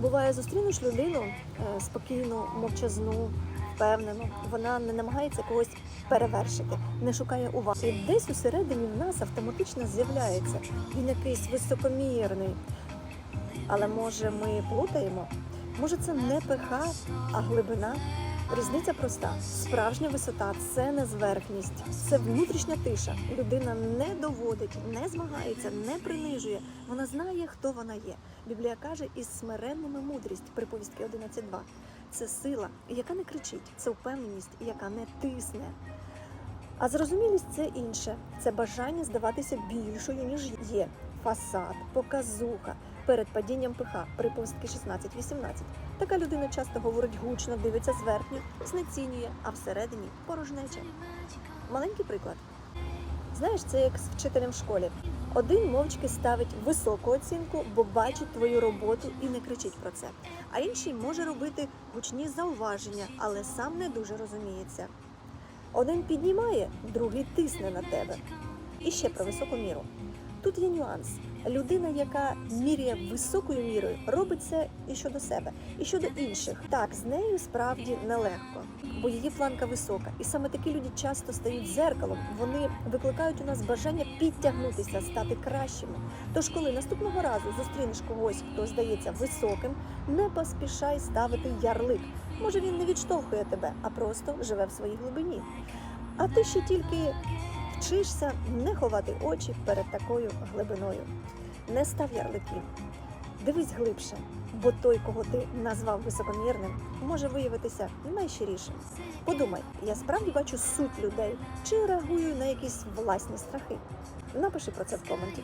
Буває, зустрінеш людину е, спокійну, мовчазну, впевнену. Вона не намагається когось перевершити, не шукає уваги. І десь усередині в нас автоматично з'являється він якийсь високомірний. Але може ми плутаємо? Може, це не пиха, а глибина? Різниця проста: справжня висота це не зверхність, це внутрішня тиша. Людина не доводить, не змагається, не принижує. Вона знає, хто вона є. Біблія каже, із смиренними мудрість, приповістки 11.2. Це сила, яка не кричить, це впевненість, яка не тисне. А зрозумілість це інше. Це бажання здаватися більшою, ніж є. Фасад, показуха, перед падінням пиха, приповістки 16-18. Така людина часто говорить гучно, дивиться зверхньо, знецінює, а всередині порожнеча. Маленький приклад. Знаєш, це як з вчителем в школі. Один мовчки ставить високу оцінку, бо бачить твою роботу і не кричить про це. А інший може робити гучні зауваження, але сам не дуже розуміється. Один піднімає, другий тисне на тебе. І ще про високу міру. Тут є нюанс. Людина, яка міряє високою мірою, робить це і щодо себе, і щодо інших. Так, з нею справді нелегко, бо її планка висока. І саме такі люди часто стають зеркалом. Вони викликають у нас бажання підтягнутися, стати кращими. Тож, коли наступного разу зустрінеш когось, хто здається високим, не поспішай ставити ярлик. Може, він не відштовхує тебе, а просто живе в своїй глибині. А ти ще тільки вчишся не ховати очі перед такою глибиною. Не став ярликів. Дивись глибше, бо той, кого ти назвав високомірним, може виявитися найщирішим. Подумай, я справді бачу суть людей чи реагую на якісь власні страхи. Напиши про це в коменті.